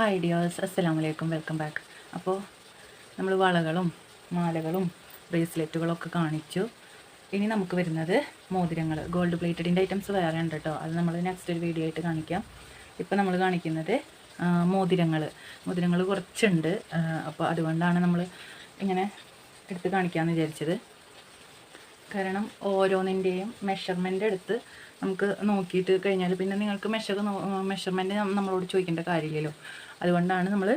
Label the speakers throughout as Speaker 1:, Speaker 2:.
Speaker 1: Hi dears അസ്സലാമു വലൈക്കും welcome back അപ്പോൾ നമ്മൾ വളകളും മാലകളും ബ്രേസ്ലെറ്റുകളൊക്കെ കാണിച്ചു. ഇനി നമുക്ക് വരുന്നത് മോതിരങ്ങൾ ഗോൾഡ് പ്ലേറ്റഡിന്റെ ഐറ്റംസ് വേറെ ഉണ്ട് കേട്ടോ അത് നമ്മൾ നെക്സ്റ്റ് ഒരു വീഡിയോ ആയിട്ട് കാണിക്കാം. ഇപ്പോൾ നമ്മൾ കാണിക്കുന്നത് മോതിരങ്ങൾ മോതിരങ്ങൾ കുറച്ചുണ്ട്. അപ്പോൾ അതുകൊണ്ടാണ് നമ്മൾ ഇങ്ങനെ എടുത്ത് കാണിക്കാമെന്ന് വിചാരിച്ചത്. കാരണം ഓരോന്നിന്റെയും മെഷർമെന്റ് എടുത്ത് നമുക്ക് നോക്കിയിട്ട് കഴിഞ്ഞാൽ പിന്നെ നിങ്ങൾക്ക് മെഷർ മെഷർമെന്റ് നമ്മളോട് ചോദിക്കേണ്ട കാര്യമില്ലല്ലോ. അതുകൊണ്ടാണ് നമ്മൾ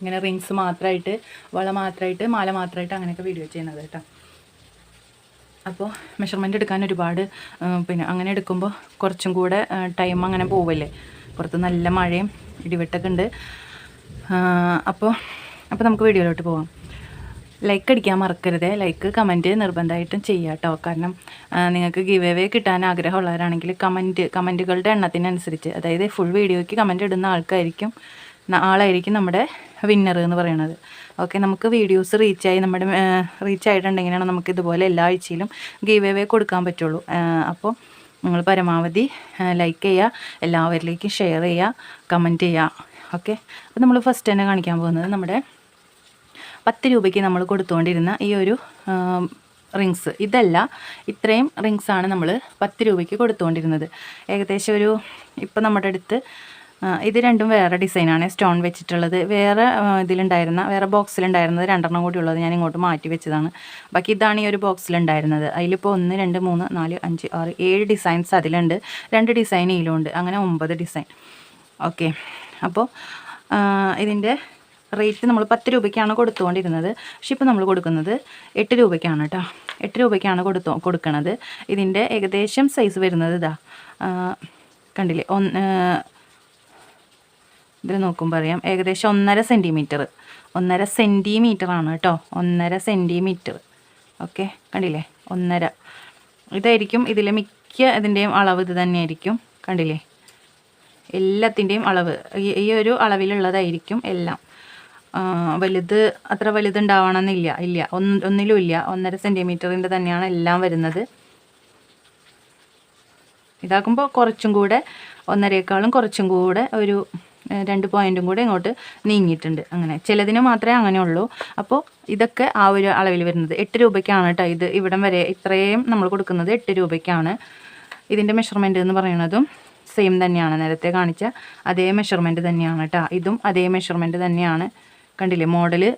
Speaker 1: ഇങ്ങനെ റിങ്സ് മാത്രമായിട്ട് വള മാത്രമായിട്ട് മാല മാത്രമായിട്ട് അങ്ങനെയൊക്കെ വീഡിയോ ചെയ്യുന്നത് കേട്ടോ. അപ്പോൾ മെഷർമെന്റ് എടുക്കാൻ ഒരുപാട് പിന്നെ അങ്ങനെ എടുക്കുമ്പോൾ കുറച്ചും കൂടെ ടൈം അങ്ങനെ പോവല്ലേ? പുറത്ത് നല്ല മഴയും ഇടിവെട്ടൊക്കെ ഉണ്ട്. അപ്പോൾ അപ്പോൾ നമുക്ക് വീഡിയോയിലോട്ട് പോവാം. ലൈക്ക് അടിക്കാൻ മറക്കരുത്. ലൈക്ക് കമന്റ് നിർബന്ധമായിട്ടും ചെയ്യുക കേട്ടോ കാരണം നിങ്ങൾക്ക് ഗിവ് അവേ കിട്ടാൻ ആഗ്രഹമുള്ളവരാണെങ്കിൽ കമന്റ് കമന്റുകളുടെ എണ്ണത്തിനനുസരിച്ച് അതായത് ഫുൾ വീഡിയോയ്ക്ക് കമന്റ് ഇടുന്ന ആൾക്കായിരിക്കും ആളായിരിക്കും നമ്മുടെ വിന്നർ എന്ന് പറയുന്നത് ഓക്കെ നമുക്ക് വീഡിയോസ് റീച്ചായി നമ്മുടെ റീച്ച് ആയിട്ടുണ്ടെങ്കിലാണ് നമുക്ക് ഇതുപോലെ എല്ലാ ആഴ്ചയിലും ഗീവ് അവേ കൊടുക്കാൻ പറ്റുള്ളൂ. അപ്പോൾ നിങ്ങൾ പരമാവധി ലൈക്ക് ചെയ്യുക എല്ലാവരിലേക്കും ഷെയർ ചെയ്യുക കമന്റ് ചെയ്യുക ഓക്കെ അപ്പോൾ നമ്മൾ ഫസ്റ്റ് തന്നെ കാണിക്കാൻ പോകുന്നത് നമ്മുടെ പത്ത് രൂപയ്ക്ക് നമ്മൾ കൊടുത്തുകൊണ്ടിരുന്ന ഈ ഒരു റിങ്സ്. ഇതല്ല ഇത്രയും റിങ്സ് ആണ് നമ്മൾ പത്ത് രൂപയ്ക്ക് കൊടുത്തുകൊണ്ടിരുന്നത് ഏകദേശം ഒരു ഇപ്പം നമ്മുടെ അടുത്ത് ഇത് രണ്ടും വേറെ ഡിസൈനാണ് സ്റ്റോൺ വെച്ചിട്ടുള്ളത്. വേറെ ഇതിലുണ്ടായിരുന്ന വേറെ ബോക്സിലുണ്ടായിരുന്നത് രണ്ടെണ്ണം കൂടി ഉള്ളത് ഞാൻ ഇങ്ങോട്ട് മാറ്റി വെച്ചതാണ്. ബാക്കി ഇതാണ് ഈ ഒരു ബോക്സിലുണ്ടായിരുന്നത് അതിലിപ്പോൾ ഒന്ന് രണ്ട് മൂന്ന് നാല് അഞ്ച് ആറ് ഏഴ് ഡിസൈൻസ് അതിലുണ്ട്. രണ്ട് ഡിസൈൻ ഇതിലുണ്ട് അങ്ങനെ ഒമ്പത് ഡിസൈൻ ഓക്കെ അപ്പോൾ ഇതിന്റെ റേറ്റ് നമ്മൾ പത്ത് രൂപയ്ക്കാണ് കൊടുത്തുകൊണ്ടിരുന്നത്. പക്ഷെ ഇപ്പോൾ നമ്മൾ കൊടുക്കുന്നത് എട്ട് രൂപയ്ക്കാണ് കേട്ടോ എട്ട് രൂപയ്ക്കാണ് കൊടുത്തു കൊടുക്കണത്. ഇതിന്റെ ഏകദേശം സൈസ് വരുന്നത് ഇതാ. കണ്ടില്ലേ? ഒന്ന് ഇതിൽ നോക്കുമ്പോൾ അറിയാം. ഏകദേശം ഒന്നര സെന്റിമീറ്റർ ഒന്നര സെന്റിമീറ്റർ ആണ് കേട്ടോ ഒന്നര സെന്റിമീറ്റർ ഓക്കെ? കണ്ടില്ലേ? ഒന്നര. ഇതായിരിക്കും ഇതിലെ മിക്ക ഇതിന്റെയും അളവ് ഇത് തന്നെയായിരിക്കും. കണ്ടില്ലേ? എല്ലാത്തിന്റെയും അളവ്. ഈ ഒരു അളവിലുള്ളതായിരിക്കും എല്ലാം. വലുത് അത്ര വലുതുണ്ടാവണമെന്നില്ല. ഇല്ല. ഒന്ന് ഒന്നിലും ഇല്ല. ഒന്നര സെന്റിമീറ്ററിന്റെ തന്നെയാണ് എല്ലാം വരുന്നത്. ഇതാക്കുമ്പോൾ കുറച്ചും കൂടെ ഒന്നരയേക്കാളും കുറച്ചും കൂടെ ഒരു രണ്ട് പോയിന്റും കൂടെ ഇങ്ങോട്ട് നീങ്ങിയിട്ടുണ്ട് അങ്ങനെ. ചിലതിന് മാത്രമേ അങ്ങനെ ഉള്ളൂ അപ്പോൾ ഇതൊക്കെ ആ ഒരു അളവിൽ വരുന്നത്. എട്ട് രൂപയ്ക്കാണ് കേട്ടോ ഇത്. ഇവിടം വരെ ഇത്രയും നമ്മൾ കൊടുക്കുന്നത് എട്ട് രൂപയ്ക്കാണ്. ഇതിന്റെ മെഷർമെന്റ് എന്ന് പറയുന്നതും സെയിം തന്നെയാണ്. നേരത്തെ കാണിച്ച അതേ മെഷർമെന്റ് തന്നെയാണ് കേട്ടോ ഇതും അതേ മെഷർമെന്റ് തന്നെയാണ്. കണ്ടില്ലേ? മോഡൽ.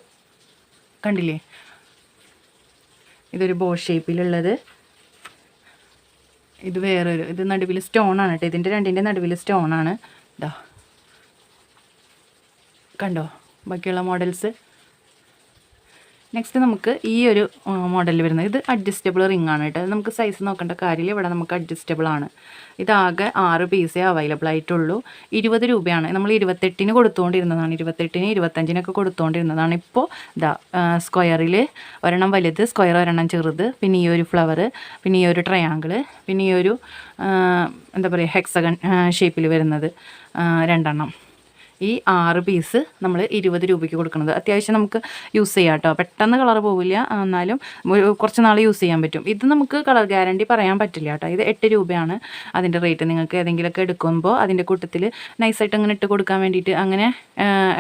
Speaker 1: കണ്ടില്ലേ? ഇതൊരു ബോ ഷേപ്പിലുള്ളത്. ഇത് വേറൊരു ഇത് നടുവിൽ സ്റ്റോൺ ആണ് കേട്ടോ. ഇതിന്റെ രണ്ടിന്റെ നടുവിൽ സ്റ്റോൺ ആണ് ഇതാ കണ്ടോ? ബാക്കിയുള്ള മോഡൽസ്. നെക്സ്റ്റ് നമുക്ക് ഈ ഒരു മോഡലിൽ വരുന്നത് ഇത് അഡ്ജസ്റ്റബിൾ റിംഗ് ആണ് കേട്ടോ. നമുക്ക് സൈസ് നോക്കേണ്ട കാര്യമില്ല. ഇവിടെ നമുക്ക് അഡ്ജസ്റ്റബിൾ ആണ്. ഇതാകെ ആറ് പീസേ അവൈലബിൾ ആയിട്ടുള്ളൂ. ഇരുപത് രൂപയാണ്. നമ്മൾ ഇരുപത്തെട്ടിന് കൊടുത്തുകൊണ്ടിരുന്നതാണ് ഇരുപത്തെട്ടിന് ഇരുപത്തഞ്ചിനൊക്കെ കൊടുത്തുകൊണ്ടിരുന്നതാണ് ഇപ്പോൾ ഇതാ സ്ക്വയറിൽ ഒരെണ്ണം വലുത് സ്ക്വയർ ഒരെണ്ണം ചെറുത് പിന്നെ ഈ ഒരു ഫ്ലവർ പിന്നെ ഈ ഒരു ട്രയാങ്കിൾ പിന്നെ ഈ ഒരു എന്താ പറയുക ഹെക്സഗൺ ഷേപ്പിൽ വരുന്നത് രണ്ടെണ്ണം. ഈ ആറ് പീസ് നമ്മൾ ഇരുപത് രൂപയ്ക്ക് കൊടുക്കുന്നത് അത്യാവശ്യം നമുക്ക് യൂസ് ചെയ്യാം കേട്ടോ പെട്ടെന്ന് കളർ പോവില്ല. എന്നാലും കുറച്ച് നാൾ യൂസ് ചെയ്യാൻ പറ്റും. ഇത് നമുക്ക് കളർ ഗ്യാരണ്ടി പറയാൻ പറ്റില്ല കേട്ടോ ഇത് എട്ട് രൂപയാണ് അതിന്റെ റേറ്റ് നിങ്ങൾക്ക് ഏതെങ്കിലുമൊക്കെ എടുക്കുമ്പോൾ അതിന്റെ കൂട്ടത്തിൽ നൈസായിട്ട് അങ്ങനെ ഇട്ട് കൊടുക്കാൻ വേണ്ടിയിട്ട് അങ്ങനെ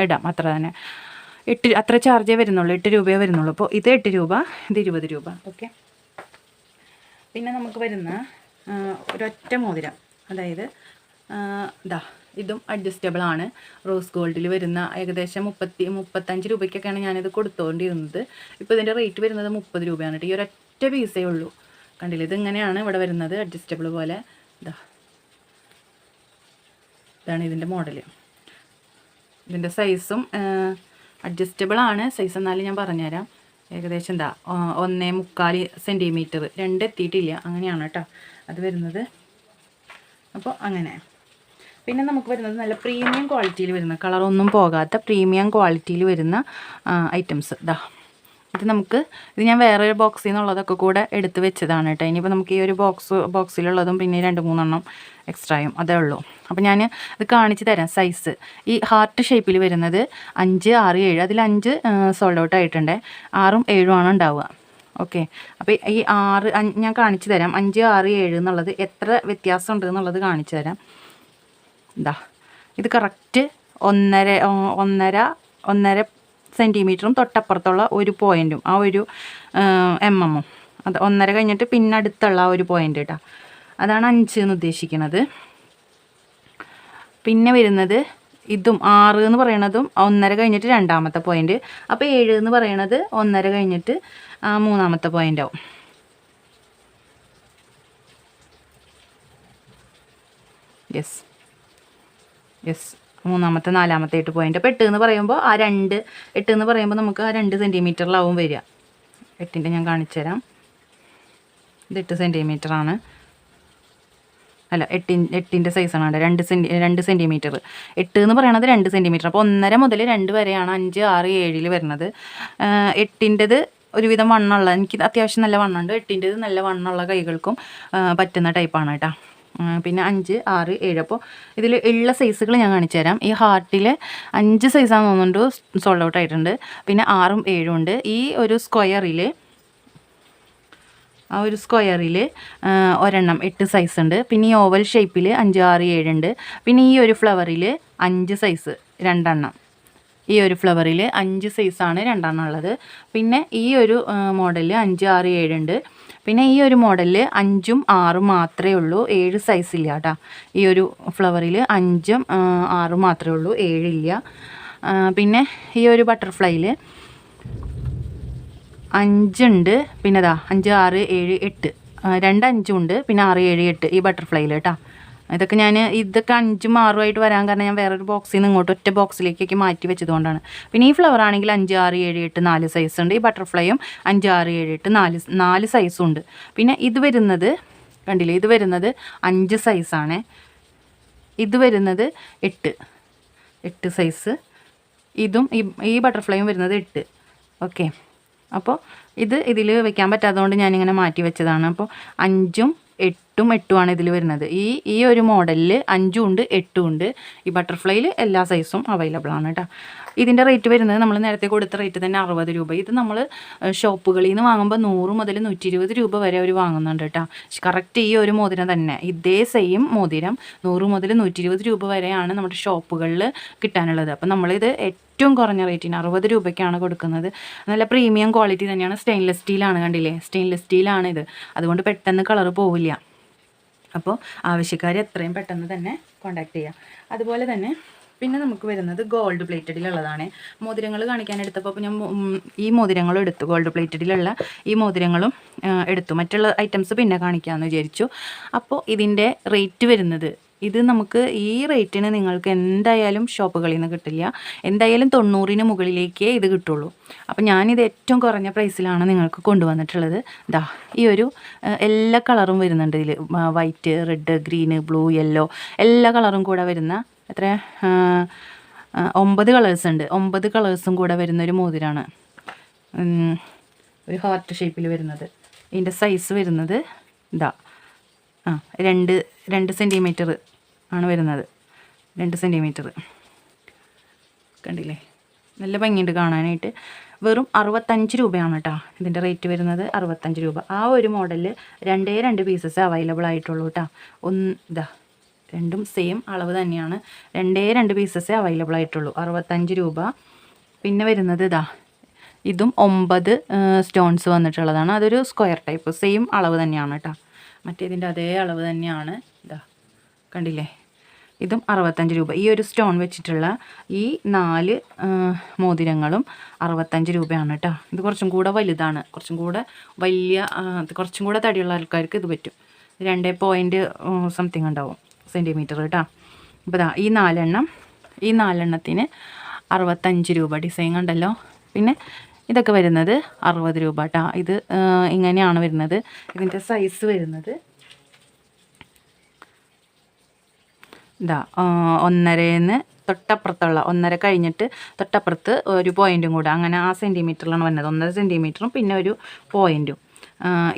Speaker 1: ഇടാം. അത്ര തന്നെ. എട്ട് അത്ര ചാർജേ വരുന്നുള്ളൂ. എട്ട് രൂപയേ വരുന്നുള്ളൂ. അപ്പോൾ ഇത് എട്ട് രൂപ ഇത് ഇരുപത് രൂപ. ഓക്കെ. പിന്നെ നമുക്ക് വരുന്ന ഒരൊറ്റ മോതിരം. അതായത് ഇതാ ഇതും അഡ്ജസ്റ്റബിൾ ആണ്. റോസ് ഗോൾഡിൽ വരുന്ന ഏകദേശം മുപ്പത്തി മുപ്പത്തഞ്ച് രൂപയ്ക്കൊക്കെയാണ് ഞാനിത് കൊടുത്തുകൊണ്ടിരുന്നത് ഇപ്പോൾ ഇതിന്റെ റേറ്റ് വരുന്നത് മുപ്പത് രൂപയാണ് ഈ ഒരൊറ്റ പീസേ ഉള്ളൂ. കണ്ടില്ല? ഇതിങ്ങനെയാണ് ഇവിടെ വരുന്നത് അഡ്ജസ്റ്റബിൾ പോലെ. ഇതാ ഇതാണ് ഇതിന്റെ മോഡൽ ഇതിന്റെ സൈസും അഡ്ജസ്റ്റബിൾ ആണ്. സൈസ് എന്നാലും ഞാൻ പറഞ്ഞുതരാം. ഏകദേശം എന്താ ഒന്നേ മുക്കാൽ സെന്റിമീറ്റർ രണ്ട് എത്തിയിട്ടില്ല. അങ്ങനെയാണ് കേട്ടോ അത് വരുന്നത്. അപ്പോൾ അങ്ങനെ. പിന്നെ നമുക്ക് വരുന്നത് നല്ല പ്രീമിയം ക്വാളിറ്റിയിൽ വരുന്ന കളറൊന്നും പോകാത്ത പ്രീമിയം ക്വാളിറ്റിയിൽ വരുന്ന ഐറ്റംസ് ഇതാ ഇത് നമുക്ക് ഇത് ഞാൻ വേറെ ഒരു ബോക്സിൽ നിന്നുള്ളതൊക്കെ കൂടെ എടുത്ത് വെച്ചതാണ് കേട്ടോ. ഇനിയിപ്പോൾ നമുക്ക് ഈ ഒരു ബോക്സ് ബോക്സിലുള്ളതും പിന്നെ രണ്ട് മൂന്നെണ്ണം എക്സ്ട്രായും അതേ ഉള്ളൂ. അപ്പോൾ ഞാൻ ഇത് കാണിച്ച് തരാം സൈസ് ഈ ഹാർട്ട് ഷേപ്പിൽ വരുന്നത് അഞ്ച് ആറ് ഏഴ് അതിൽ അഞ്ച് സോൾഡ് ഔട്ട് ആയിട്ടുണ്ട്. ആറും ഏഴും ആണ് ഉണ്ടാവുക. ഓക്കെ അപ്പോൾ ഈ ആറ് ഞാൻ കാണിച്ചു തരാം. അഞ്ച് ആറ് ഏഴ് എന്നുള്ളത് എത്ര വ്യത്യാസം ഉണ്ട് എന്നുള്ളത് കാണിച്ചു തരാം. ഇതാ. ഇത് കറക്റ്റ് ഒന്നര ഒന്നര ഒന്നര സെന്റിമീറ്ററും തൊട്ടപ്പുറത്തുള്ള ഒരു പോയിന്റും ആ ഒരു എം എമ്മും അത് ഒന്നര കഴിഞ്ഞിട്ട് പിന്നെ അടുത്തുള്ള ആ ഒരു പോയിന്റ് കേട്ടോ അതാണ് അഞ്ച് എന്ന് ഉദ്ദേശിക്കുന്നത് പിന്നെ വരുന്നത് ഇതും ആറ് എന്ന് പറയണതും ഒന്നര കഴിഞ്ഞിട്ട് രണ്ടാമത്തെ പോയിന്റ് അപ്പോൾ ഏഴ് എന്ന് പറയണത് ഒന്നര കഴിഞ്ഞിട്ട് മൂന്നാമത്തെ പോയിന്റ് ആവും. യെസ് യെസ് മൂന്നാമത്തെ നാലാമത്തെ എട്ട് പോയിന്റ് അപ്പോൾ എട്ട് എന്ന് പറയുമ്പോൾ ആ രണ്ട് എട്ട് എന്ന് പറയുമ്പോൾ നമുക്ക് ആ രണ്ട് സെന്റിമീറ്ററിലാവും വരിക. എട്ടിന്റെ ഞാൻ കാണിച്ചുതരാം. ഇത് എട്ട് ആണ് അല്ല എട്ടിൻ എട്ടിന്റെ സൈസാണ് അവിടെ രണ്ട് സെന്റി രണ്ട് സെന്റിമീറ്റർ എട്ട് എന്ന് പറയണത് രണ്ട് സെന്റിമീറ്റർ അപ്പോൾ ഒന്നര മുതൽ രണ്ട് വരെയാണ് അഞ്ച് ആറ് ഏഴിൽ വരുന്നത്. എട്ടിന്റെത് ഒരുവിധം വണ്ണമുള്ള എനിക്ക് അത്യാവശ്യം നല്ല വണ്ണമുണ്ട്. എട്ടിന്റെത് നല്ല വണ്ണമുള്ള കൈകൾക്കും പറ്റുന്ന ടൈപ്പാണ് കേട്ടോ. പിന്നെ അഞ്ച് ആറ് ഏഴ്. അപ്പോൾ ഇതിൽ ഉള്ള സൈസുകൾ ഞാൻ കാണിച്ചു തരാം. ഈ ഹാർട്ടിൽ അഞ്ച് സൈസാന്ന് തോന്നുന്നുണ്ട്. സോൾഡ് ഔട്ട് ആയിട്ടുണ്ട്. പിന്നെ ആറും ഏഴും ഉണ്ട്. ഈ ഒരു സ്ക്വയറിൽ ആ ഒരു സ്ക്വയറിൽ ഒരെണ്ണം എട്ട് സൈസ് ഉണ്ട്. പിന്നെ ഈ ഓവൽ ഷേപ്പിൽ അഞ്ച് ആറ് ഏഴുണ്ട് പിന്നെ ഈ ഒരു ഫ്ലവറിൽ അഞ്ച് സൈസ് രണ്ടെണ്ണം. ഈ ഒരു ഫ്ലവറിൽ അഞ്ച് സൈസാണ് രണ്ടെണ്ണം ഉള്ളത്. പിന്നെ ഈ ഒരു മോഡലിൽ അഞ്ച് ആറ് ഏഴുണ്ട് പിന്നെ ഈ ഒരു മോഡലിൽ അഞ്ചും ആറും മാത്രമേ ഉള്ളൂ. ഏഴ് സൈസ് ഇല്ല കേട്ടോ ഈ ഒരു ഫ്ലവറിൽ അഞ്ചും ആറും മാത്രമേ ഉള്ളൂ. ഏഴില്ല പിന്നെ ഈ ഒരു ബട്ടർഫ്ലൈയിൽ അഞ്ചുണ്ട് പിന്നെ ദാ അഞ്ച് ആറ് ഏഴ് എട്ട്. രണ്ട് അഞ്ചും ഉണ്ട്. പിന്നെ ആറ് ഏഴ് എട്ട് ഈ ബട്ടർഫ്ലൈയിൽ കേട്ടോ ഇതൊക്കെ ഞാൻ ഇതൊക്കെ അഞ്ചും ആറുമായിട്ട് വരാൻ കാരണം ഞാൻ വേറൊരു ബോക്സിൽ നിന്ന് ഇങ്ങോട്ട് ഒറ്റ ബോക്സിലേക്കൊക്കെ മാറ്റി വെച്ചതുകൊണ്ടാണ്. പിന്നെ ഈ ഫ്ലവർ ആണെങ്കിൽ അഞ്ച് ആറ് ഏഴ് എട്ട് നാല് സൈസ് ഉണ്ട്. ഈ ബട്ടർഫ്ലൈയും അഞ്ച് ആറ് ഏഴ് എട്ട് നാല് നാല് സൈസും ഉണ്ട്. പിന്നെ ഇത് വരുന്നത് കണ്ടില്ലേ ഇത് വരുന്നത് അഞ്ച് സൈസാണ് ഇത് വരുന്നത് എട്ട്. എട്ട് സൈസ് ഇതും ഈ ഈ ബട്ടർഫ്ലൈയും വരുന്നത് എട്ട്. ഓക്കെ അപ്പോൾ ഇത് ഇതിൽ വെക്കാൻ പറ്റാത്തതുകൊണ്ട് ഞാനിങ്ങനെ മാറ്റി വെച്ചതാണ്. അപ്പോൾ അഞ്ചും എട്ടും എട്ടുമാണ് ഇതിൽ വരുന്നത്. ഈ ഈ ഒരു മോഡലിൽ അഞ്ചും ഉണ്ട് എട്ടും ഉണ്ട്. ഈ ബട്ടർഫ്ലൈയിൽ എല്ലാ സൈസും അവൈലബിൾ ആണ് കേട്ടോ ഇതിന്റെ റേറ്റ് വരുന്നത് നമ്മൾ നേരത്തെ കൊടുത്ത റേറ്റ് തന്നെ അറുപത് രൂപ. ഇത് നമ്മൾ ഷോപ്പുകളിൽ നിന്ന് വാങ്ങുമ്പോൾ നൂറ് മുതൽ നൂറ്റി ഇരുപത് രൂപ വരെ അവർ വാങ്ങുന്നുണ്ട് കേട്ടോ കറക്റ്റ് ഈ ഒരു മോതിരം തന്നെ. ഇതേ സെയിം മോതിരം നൂറ് മുതൽ നൂറ്റി ഇരുപത് രൂപ വരെയാണ് നമ്മുടെ ഷോപ്പുകളിൽ കിട്ടാനുള്ളത്. അപ്പം നമ്മളിത് ഏറ്റവും കുറഞ്ഞ റേറ്റിന് അറുപത് രൂപയ്ക്കാണ് കൊടുക്കുന്നത്. നല്ല പ്രീമിയം ക്വാളിറ്റി തന്നെയാണ് സ്റ്റെയിൻലെസ് സ്റ്റീലാണ് കണ്ടില്ലേ? സ്റ്റെയിൻലെസ് സ്റ്റീലാണ് ഇത്. അതുകൊണ്ട് പെട്ടെന്ന് കളർ പോവില്ല. അപ്പോൾ ആവശ്യക്കാർ എത്രയും പെട്ടെന്ന് തന്നെ കോണ്ടാക്ട് ചെയ്യാം. അതുപോലെ തന്നെ പിന്നെ നമുക്ക് വരുന്നത് ഗോൾഡ് പ്ലേറ്റഡിലുള്ളതാണ് മോതിരങ്ങൾ കാണിക്കാൻ എടുത്തപ്പോൾ ഞാൻ ഈ മോതിരങ്ങളും എടുത്തു. ഗോൾഡ് പ്ലേറ്റഡിലുള്ള ഈ മോതിരങ്ങളും എടുത്തു. മറ്റുള്ള ഐറ്റംസ് പിന്നെ കാണിക്കാമെന്ന് വിചാരിച്ചു. അപ്പോൾ ഇതിന്റെ റേറ്റ് വരുന്നത് ഇത് നമുക്ക് ഈ റേറ്റിന് നിങ്ങൾക്ക് എന്തായാലും ഷോപ്പുകളിൽ നിന്ന് കിട്ടില്ല. എന്തായാലും തൊണ്ണൂറിന് മുകളിലേക്കേ ഇത് കിട്ടുള്ളൂ. അപ്പോൾ ഞാനിത് ഏറ്റവും കുറഞ്ഞ പ്രൈസിലാണ് നിങ്ങൾക്ക് കൊണ്ടുവന്നിട്ടുള്ളത്. ദാ ഈ ഒരു എല്ലാ കളറും വരുന്നുണ്ട് ഇതിൽ white red green blue yellow എല്ലാ കളറും കൂടെ വരുന്ന എത്ര ഒമ്പത് കളേഴ്സ് ഉണ്ട്. ഒമ്പത് കളേഴ്സും കൂടെ വരുന്ന ഒരു മോതിരാണ്. ഒരു ഹാർട്ട് ഷേപ്പിൽ വരുന്നത്. ഇതിന്റെ സൈസ് വരുന്നത് ഇതാ ആ രണ്ട് രണ്ട് സെന്റിമീറ്റർ ആണ് വരുന്നത്. രണ്ട് സെന്റിമീറ്റർ കണ്ടില്ലേ? നല്ല ഭംഗിയുണ്ട് കാണാനായിട്ട്. വെറും അറുപത്തഞ്ച് രൂപയാണ് കേട്ടോ ഇതിന്റെ റേറ്റ് വരുന്നത് അറുപത്തഞ്ച് രൂപ. ആ ഒരു മോഡലിൽ രണ്ടേ രണ്ട് പീസസ് അവൈലബിൾ ആയിട്ടുള്ളൂ കേട്ടോ ഒന്ന് ഇതാ രണ്ടും സെയിം അളവ് തന്നെയാണ്. രണ്ടേ രണ്ട് പീസസേ അവൈലബിൾ ആയിട്ടുള്ളൂ അറുപത്തഞ്ച് രൂപ. പിന്നെ വരുന്നത് ഇതാ ഇതും ഒമ്പത് സ്റ്റോൺസ് വന്നിട്ടുള്ളതാണ്. അതൊരു സ്ക്വയർ ടൈപ്പ് സെയിം അളവ് തന്നെയാണ് കേട്ടോ മറ്റേതിന്റെ അതേ അളവ് തന്നെയാണ്. ഇതാ കണ്ടില്ലേ? ഇതും അറുപത്തഞ്ച് രൂപ. ഈ ഒരു സ്റ്റോൺ വെച്ചിട്ടുള്ള ഈ നാല് മോതിരങ്ങളും അറുപത്തഞ്ച് രൂപയാണ് കേട്ടോ. ഇത് കുറച്ചും കൂടെ വലുതാണ്. കുറച്ചും കൂടെ വലിയ ഇത് കുറച്ചും കൂടെ തടിയുള്ള ആൾക്കാർക്ക് ഇത് പറ്റും. രണ്ട് പോയിന്റ് സംതിങ് ഉണ്ടാവും സെന്റിമീറ്റർ കേട്ടോ. അപ്പോൾ ദാ ഈ നാലെണ്ണം ഈ നാലെണ്ണത്തിന് അറുപത്തഞ്ച് രൂപ ഡിസൈൻ കണ്ടല്ലോ പിന്നെ ഇതൊക്കെ വരുന്നത് അറുപത് രൂപ കേട്ടോ ഇത് ഇങ്ങനെയാണ് വരുന്നത്. ഇതിന്റെ സൈസ് വരുന്നത്. ഇതാ ഒന്നരന്ന് തൊട്ടപ്പുറത്തുള്ള ഒന്നര കഴിഞ്ഞിട്ട് തൊട്ടപ്പുറത്ത് ഒരു പോയിന്റും കൂടെ. അങ്ങനെ ആ സെന്റിമീറ്ററിലാണ് വരുന്നത് ഒന്നര സെന്റിമീറ്ററും പിന്നെ ഒരു പോയിന്റും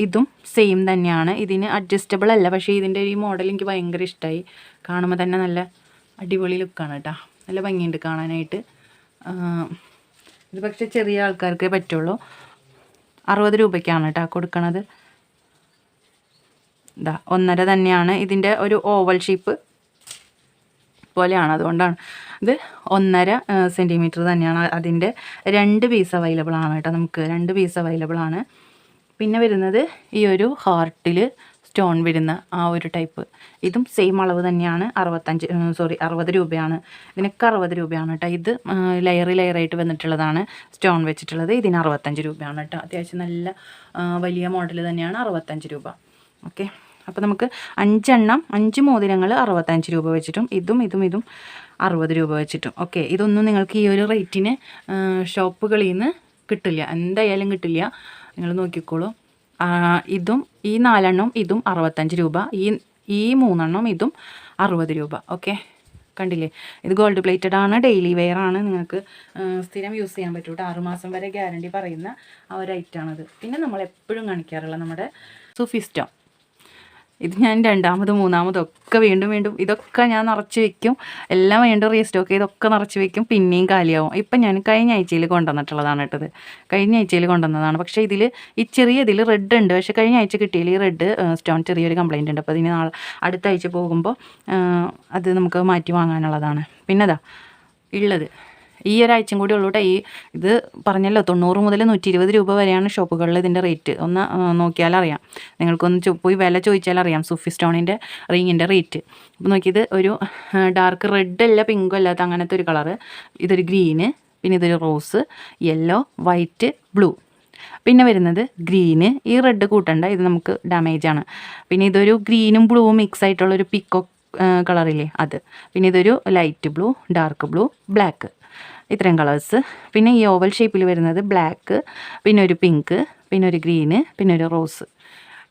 Speaker 1: ഇതും സെയിം തന്നെയാണ്. ഇതിന് അഡ്ജസ്റ്റബിൾ അല്ല പക്ഷേ ഇതിന്റെ ഈ മോഡൽ എനിക്ക് ഭയങ്കര ഇഷ്ടമായി കാണുമ്പോൾ തന്നെ നല്ല അടിപൊളി ലുക്കാണ് കേട്ടോ നല്ല ഭംഗിയുണ്ട് കാണാനായിട്ട്. ഇത് പക്ഷേ ചെറിയ ആൾക്കാർക്കേ പറ്റുള്ളൂ. അറുപത് രൂപയ്ക്കാണ് കേട്ടോ കൊടുക്കണത്. ഇതാ ഒന്നര തന്നെയാണ്. ഇതിന്റെ ഒരു ഓവൽ ഷേപ്പ് പോലെയാണ് അതുകൊണ്ടാണ്. ഇത് ഒന്നര സെന്റിമീറ്റർ തന്നെയാണ്. അതിന്റെ രണ്ട് പീസ് അവൈലബിൾ ആണ് കേട്ടോ നമുക്ക്. രണ്ട് പീസ് അവൈലബിൾ ആണ് പിന്നെ വരുന്നത് ഈ ഒരു ഹാർട്ടിൽ സ്റ്റോൺ വരുന്ന ആ ഒരു ടൈപ്പ്. ഇതും സെയിം അളവ് തന്നെയാണ്. അറുപത്തഞ്ച് സോറി അറുപത് രൂപയാണ്. ഇതിനൊക്കെ അറുപത് രൂപയാണ് കേട്ടോ ഇത് ലെയർ ലെയറായിട്ട് വന്നിട്ടുള്ളതാണ് സ്റ്റോൺ വെച്ചിട്ടുള്ളത്. ഇതിന് അറുപത്തഞ്ച് രൂപയാണ് കേട്ടോ അത്യാവശ്യം നല്ല വലിയ മോഡൽ തന്നെയാണ് അറുപത്തഞ്ച് രൂപ. ഓക്കെ അപ്പോൾ നമുക്ക് അഞ്ചെണ്ണം അഞ്ച് മോതിരങ്ങൾ അറുപത്തഞ്ച് രൂപ വെച്ചിട്ടും ഇതും ഇതും ഇതും അറുപത് രൂപ വെച്ചിട്ടും. ഓക്കെ ഇതൊന്നും നിങ്ങൾക്ക് ഈ ഒരു റേറ്റിന് ഷോപ്പുകളിൽ നിന്ന് കിട്ടില്ല. എന്തായാലും കിട്ടില്ല. നിങ്ങൾ നോക്കിക്കോളൂ. ഇതും ഈ നാലെണ്ണം ഇതും അറുപത്തഞ്ച് രൂപ. ഈ ഈ മൂന്നെണ്ണം ഇതും അറുപത് രൂപ. ഓക്കെ കണ്ടില്ലേ? ഇത് ഗോൾഡ് പ്ലേറ്റഡ് ആണ് ഡെയിലി വെയർ ആണ്. നിങ്ങൾക്ക് സ്ഥിരം യൂസ് ചെയ്യാൻ പറ്റും കേട്ടോ. ആറുമാസം വരെ ഗ്യാരണ്ടി പറയുന്ന ആ ഒരു ഐറ്റാണത് പിന്നെ നമ്മൾ എപ്പോഴും കാണിക്കാറുള്ള നമ്മുടെ സുഫിസ്റ്റോ ഇത് ഞാൻ രണ്ടാമതും മൂന്നാമതും ഒക്കെ വീണ്ടും വീണ്ടും ഇതൊക്കെ ഞാൻ നിറച്ച് വെക്കും. എല്ലാം വീണ്ടും റീസ്റ്റോക്ക് ഇതൊക്കെ നിറച്ച് വെക്കും. പിന്നെയും കാലിയാവും. ഇപ്പം ഞാൻ കഴിഞ്ഞ ആഴ്ചയിൽ കൊണ്ടുവന്നിട്ടുള്ളതാണ് കേട്ടത്. കഴിഞ്ഞ ആഴ്ചയിൽ കൊണ്ടുവന്നതാണ്. പക്ഷേ ഇതിൽ ഈ ചെറിയ ഇതിൽ റെഡ് ഉണ്ട്. പക്ഷേ കഴിഞ്ഞ ആഴ്ച കിട്ടിയതിൽ ഈ റെഡ് സ്റ്റോൺ ചെറിയൊരു കംപ്ലൈന്റ് ഉണ്ട്. അപ്പോൾ ഇതിന് നാളെ അടുത്ത ആഴ്ച പോകുമ്പോൾ അത് നമുക്ക് മാറ്റി വാങ്ങാനുള്ളതാണ്. പിന്നെ അതാ ഉള്ളത് ഈ ഒരാഴ്ചയും കൂടി ഉള്ളൂ കേട്ടോ ഈ ഇത് പറഞ്ഞല്ലോ തൊണ്ണൂറ് മുതൽ നൂറ്റി ഇരുപത് രൂപ വരെയാണ് ഷോപ്പുകളിൽ ഇതിന്റെ റേറ്റ്. ഒന്ന് നോക്കിയാലറിയാം നിങ്ങൾക്കൊന്ന് പോയി വില ചോദിച്ചാൽ അറിയാം സൂഫി സ്റ്റോണിന്റെ റിങ്ങിന്റെ റേറ്റ്. അപ്പോൾ നോക്കിയത് ഒരു ഡാർക്ക് റെഡ് അല്ല പിങ്കും അല്ലാത്ത അങ്ങനത്തെ ഒരു കളറ്. ഇതൊരു ഗ്രീന് പിന്നെ ഇതൊരു റോസ് യെല്ലോ വൈറ്റ് ബ്ലൂ. പിന്നെ വരുന്നത് ഗ്രീന്. ഈ റെഡ് കൂട്ടണ്ട ഇത് നമുക്ക് ഡാമേജ് ആണ്. പിന്നെ ഇതൊരു ഗ്രീനും ബ്ലൂവും മിക്സ് ആയിട്ടുള്ളൊരു പിക്കോ കളറില്ലേ അത്. പിന്നെ ഇതൊരു light blue dark blue black. ഇത്രയും കളേഴ്സ് പിന്നെ ഈ ഓവൽ ഷേപ്പിൽ വരുന്നത് ബ്ലാക്ക് പിന്നെ ഒരു പിങ്ക് പിന്നെ ഒരു ഗ്രീന് പിന്നെ ഒരു റോസ്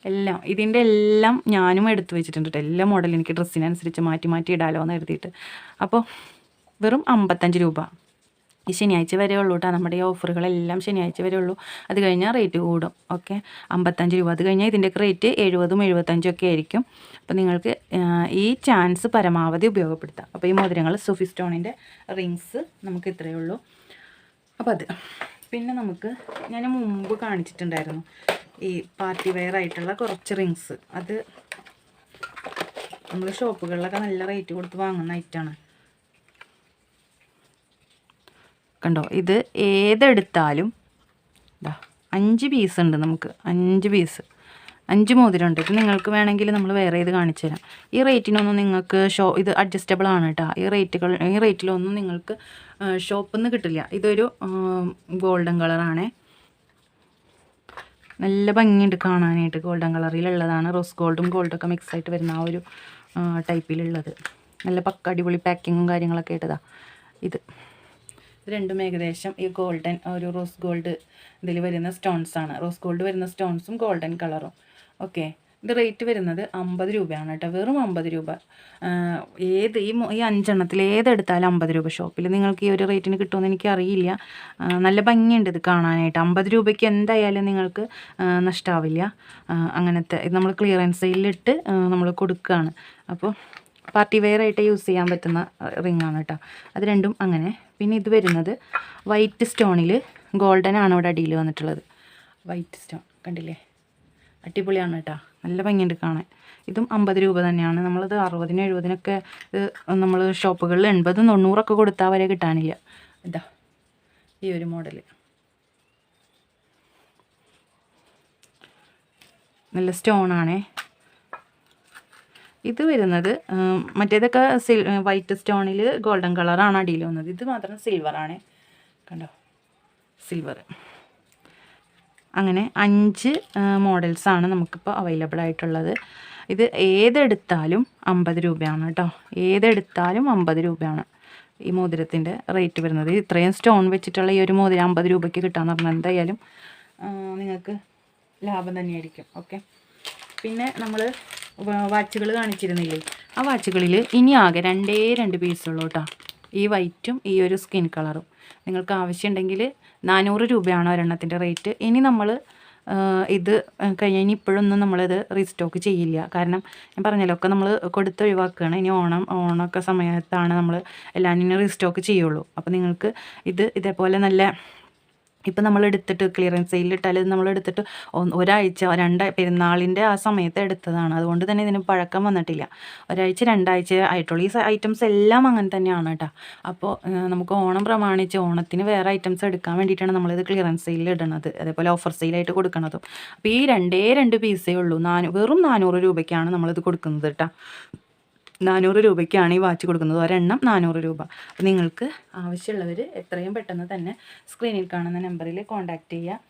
Speaker 1: എല്ലാം ഇതിന്റെ എല്ലാം ഞാനും എടുത്തു വെച്ചിട്ടുണ്ട് കേട്ടോ എല്ലാ മോഡലും എനിക്ക് ഡ്രസ്സിനനുസരിച്ച് മാറ്റി മാറ്റി ഇടാലോ എന്ന് എഴുതിയിട്ട് അപ്പോൾ വെറും അമ്പത്തഞ്ച് രൂപ. ഈ ശനിയാഴ്ച വരെ ഉള്ളൂ കേട്ടോ നമ്മുടെ ഈ ഓഫറുകളെല്ലാം ശനിയാഴ്ച വരെ ഉള്ളൂ. അത് കഴിഞ്ഞാൽ റേറ്റ് കൂടും. ഓക്കെ? അമ്പത്തഞ്ച് രൂപ. അത് കഴിഞ്ഞാൽ ഇതിന്റെയൊക്കെ റേറ്റ് എഴുപതും എഴുപത്തഞ്ചും ഒക്കെ ആയിരിക്കും. അപ്പോൾ നിങ്ങൾക്ക് ഈ ചാൻസ് പരമാവധി ഉപയോഗപ്പെടുത്താം. അപ്പോൾ ഈ മോതിരങ്ങൾ സുഫി സ്റ്റോണിന്റെ റിങ്സ് നമുക്ക് ഇത്രയേ ഉള്ളൂ. അപ്പോൾ അത്. പിന്നെ നമുക്ക് ഞാൻ മുമ്പ് കാണിച്ചിട്ടുണ്ടായിരുന്നു. ഈ പാർട്ടി വെയർ ആയിട്ടുള്ള കുറച്ച് റിങ്സ്. അത് നമ്മൾ ഷോപ്പുകളിലൊക്കെ നല്ല റേറ്റ് കൊടുത്ത് വാങ്ങുന്ന ഐറ്റാണ് കണ്ടോ? ഇത് ഏതെടുത്താലും ഇതാ അഞ്ച് പീസ് ഉണ്ട് നമുക്ക്. അഞ്ച് പീസ് അഞ്ച് മോതിരമുണ്ട്. ഇത് നിങ്ങൾക്ക് വേണമെങ്കിൽ നമ്മൾ വേറെ ഇത് കാണിച്ചു തരാം. ഈ റേറ്റിനൊന്നും നിങ്ങൾക്ക് ഷോ ഇത് അഡ്ജസ്റ്റബിൾ ആണ് കേട്ടോ ഈ റേറ്റുകൾ ഈ റേറ്റിലൊന്നും നിങ്ങൾക്ക് ഷോപ്പിൽ നിന്ന് കിട്ടില്ല. ഇതൊരു ഗോൾഡൻ കളറാണേ നല്ല ഭംഗിയുണ്ട് കാണാനായിട്ട്. ഗോൾഡൻ കളറിലുള്ളതാണ് റോസ് ഗോൾഡും ഗോൾഡൊക്കെ മിക്സ് ആയിട്ട് വരുന്ന ആ ഒരു ടൈപ്പിലുള്ളത് നല്ല പക്ക അടിപൊളി പാക്കിങ്ങും കാര്യങ്ങളൊക്കെ ആയിട്ടതാണ് ഇത്. ഇത് രണ്ടും ഏകദേശം ഈ ഗോൾഡൻ ഒരു റോസ് ഗോൾഡ് ഇതിൽ വരുന്ന സ്റ്റോൺസ് ആണ്. റോസ് ഗോൾഡ് വരുന്ന സ്റ്റോൺസും ഗോൾഡൻ കളറും ഓക്കെ ഇത് റേറ്റ് വരുന്നത് അമ്പത് രൂപയാണ് കേട്ടോ. വെറും അമ്പത് രൂപ. ഏത് ഈ ഈ അഞ്ചെണ്ണത്തിൽ ഏതെടുത്താലും അമ്പത് രൂപ ഷോപ്പിൽ നിങ്ങൾക്ക് ഈ ഒരു റേറ്റിന് കിട്ടുമെന്ന് എനിക്ക് അറിയില്ല നല്ല ഭംഗിയുണ്ട് ഇത് കാണാനായിട്ട്. അമ്പത് രൂപയ്ക്ക് എന്തായാലും നിങ്ങൾക്ക് നഷ്ടാവില്ല. അങ്ങനത്തെ ഇത് നമ്മൾ ക്ലിയറൻസ് സെയിലിട്ട് നമ്മൾ കൊടുക്കുകയാണ് അപ്പോൾ പാർട്ടി വെയർ ആയിട്ട് യൂസ് ചെയ്യാൻ പറ്റുന്ന റിങ്ങാണ് കേട്ടോ. അത് രണ്ടും അങ്ങനെ പിന്നെ ഇത് വരുന്നത് വൈറ്റ് സ്റ്റോണിൽ ഗോൾഡൻ ആണ് ഇവിടെ അടിയിൽ വന്നിട്ടുള്ളത്. വൈറ്റ് സ്റ്റോൺ കണ്ടില്ലേ? അടിപൊളിയാണ് കേട്ടോ. നല്ല ഭംഗിയുണ്ട് കാണാൻ. ഇതും അമ്പത് രൂപ തന്നെയാണ്. നമ്മളത് അറുപതിനും എഴുപതിനൊക്കെ നമ്മൾ ഷോപ്പുകളിൽ എൺപതും തൊണ്ണൂറൊക്കെ കൊടുത്താൽ വരെ കിട്ടാനില്ല. ഇതാ ഈ ഒരു മോഡൽ നല്ല സ്റ്റോണാണേ ഇത് വരുന്നത് മറ്റേതൊക്കെ സിൽ വൈറ്റ് സ്റ്റോണിൽ ഗോൾഡൻ കളറാണ് അടിയിൽ വന്നത്. ഇത് മാത്രം സിൽവറാണ് കണ്ടോ? സിൽവർ അങ്ങനെ അഞ്ച് മോഡൽസാണ് നമുക്കിപ്പോൾ അവൈലബിൾ ആയിട്ടുള്ളത്. ഇത് ഏതെടുത്താലും അമ്പത് രൂപയാണ് കേട്ടോ ഏതെടുത്താലും അമ്പത് രൂപയാണ് ഈ മോതിരത്തിന്റെ റേറ്റ് വരുന്നത്. ഇത്രയും സ്റ്റോൺ വെച്ചിട്ടുള്ള ഈ ഒരു മോതിരം അമ്പത് രൂപയ്ക്ക് കിട്ടാന്ന് പറഞ്ഞാൽ എന്തായാലും നിങ്ങൾക്ക് ലാഭം തന്നെയായിരിക്കും. ഓക്കെ പിന്നെ നമ്മൾ വാച്ചുകൾ കാണിച്ചിരുന്നില്ലേ? ആ വാച്ചുകളിൽ ഇനി ആകെ രണ്ടേ രണ്ട് പീസുള്ളൂ കേട്ടോ ഈ വൈറ്റും ഈ ഒരു സ്കിൻ കളറും നിങ്ങൾക്ക് ആവശ്യമുണ്ടെങ്കിൽ നാനൂറ് രൂപയാണ് ഒരെണ്ണത്തിന്റെ റേറ്റ് ഇനി നമ്മൾ ഇത് കഴിഞ്ഞ് ഇനി ഇപ്പോഴൊന്നും നമ്മളിത് റീസ്റ്റോക്ക് ചെയ്യില്ല. കാരണം ഞാൻ പറഞ്ഞല്ലോ ഒക്കെ നമ്മൾ കൊടുത്ത് ഒഴിവാക്കുകയാണ്. ഇനി ഓണം ഓണമൊക്കെ സമയത്താണ് നമ്മൾ എല്ലാം ഇനി റീസ്റ്റോക്ക് ചെയ്യുള്ളൂ. അപ്പോൾ നിങ്ങൾക്ക് ഇത് ഇതേപോലെ നല്ല ഇപ്പം നമ്മൾ എടുത്തിട്ട് ക്ലിയറൻസ് സെയിലിട്ടാൽ നമ്മൾ എടുത്തിട്ട് ഒരാഴ്ച രണ്ട് പെരുന്നാളിന്റെ ആ സമയത്ത് എടുത്തതാണ്. അതുകൊണ്ട് തന്നെ ഇതിന് പഴക്കം വന്നിട്ടില്ല. ഒരാഴ്ച രണ്ടാഴ്ച ആയിട്ടുള്ളൂ. ഈ ഐറ്റംസ് എല്ലാം അങ്ങനെ തന്നെയാണ് കേട്ടോ. അപ്പോൾ നമുക്ക് ഓണം പ്രമാണിച്ച് ഓണത്തിന് വേറെ ഐറ്റംസ് എടുക്കാൻ വേണ്ടിയിട്ടാണ് നമ്മളിത് ക്ലിയറൻസ് സെയിലിൽ ഇടണത്. അതേപോലെ ഓഫർ സെയിലായിട്ട് കൊടുക്കണതും. അപ്പോൾ ഈ രണ്ടേ രണ്ട് പീസേ ഉള്ളൂ. നാനൂ വെറും നാനൂറ് രൂപയ്ക്കാണ് നമ്മളിത് കൊടുക്കുന്നത് കേട്ടോ. നാനൂറ് രൂപയ്ക്കാണ് ഈ വാച്ച് കൊടുക്കുന്നത്. ഒരെണ്ണം നാനൂറ് രൂപ. അപ്പോൾ നിങ്ങൾക്ക് ആവശ്യമുള്ളവർ എത്രയും പെട്ടെന്ന് തന്നെ സ്ക്രീനിൽ കാണുന്ന നമ്പറിൽ കോൺടാക്റ്റ് ചെയ്യുക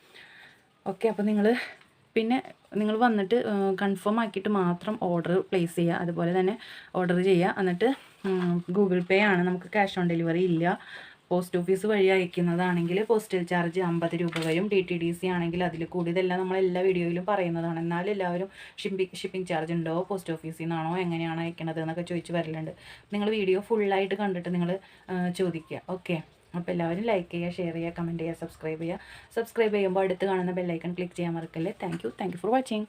Speaker 1: ഓക്കെ അപ്പോൾ നിങ്ങൾ പിന്നെ നിങ്ങൾ വന്നിട്ട് കൺഫേം ആക്കിയിട്ട് മാത്രം ഓർഡർ പ്ലേസ് ചെയ്യുക. അതുപോലെ തന്നെ ഓർഡർ ചെയ്യുക. എന്നിട്ട് ഗൂഗിൾ പേ ആണ്. നമുക്ക് ക്യാഷ് ഓൺ ഡെലിവറി ഇല്ല. പോസ്റ്റ് ഓഫീസ് വഴി അയക്കുന്നതാണെങ്കിൽ പോസ്റ്റൽ ചാർജ് അമ്പത് രൂപ വരും. ഡി ടി ഡി സി ആണെങ്കിൽ അതിൽ കൂടുതലല്ല നമ്മൾ എല്ലാ വീഡിയോയിലും പറയുന്നതാണ്. എന്നാൽ എല്ലാവരും ഷിപ്പിംഗ് ഷിപ്പിംഗ് ചാർജ് ഉണ്ടോ? പോസ്റ്റ് ഓഫീസിൽ നിന്നാണോ? എങ്ങനെയാണ് അയക്കണത് എന്നൊക്കെ ചോദിച്ച് വരലുണ്ട്. നിങ്ങൾ വീഡിയോ ഫുള്ളായിട്ട് കണ്ടിട്ട് നിങ്ങൾ ചോദിക്കുക. ഓക്കെ അപ്പോൾ എല്ലാവരും ലൈക്ക് ചെയ്യുക ഷെയർ ചെയ്യുക കമന്റ് ചെയ്യുക സബ്സ്ക്രൈബ് ചെയ്യുക. സബ്സ്ക്രൈബ് ചെയ്യുമ്പോൾ അടുത്ത് കാണുന്ന ബെല്ലൈക്കൺ ക്ലിക്ക് ചെയ്യാൻ മറക്കല്ലേ. Thank you thank you for watching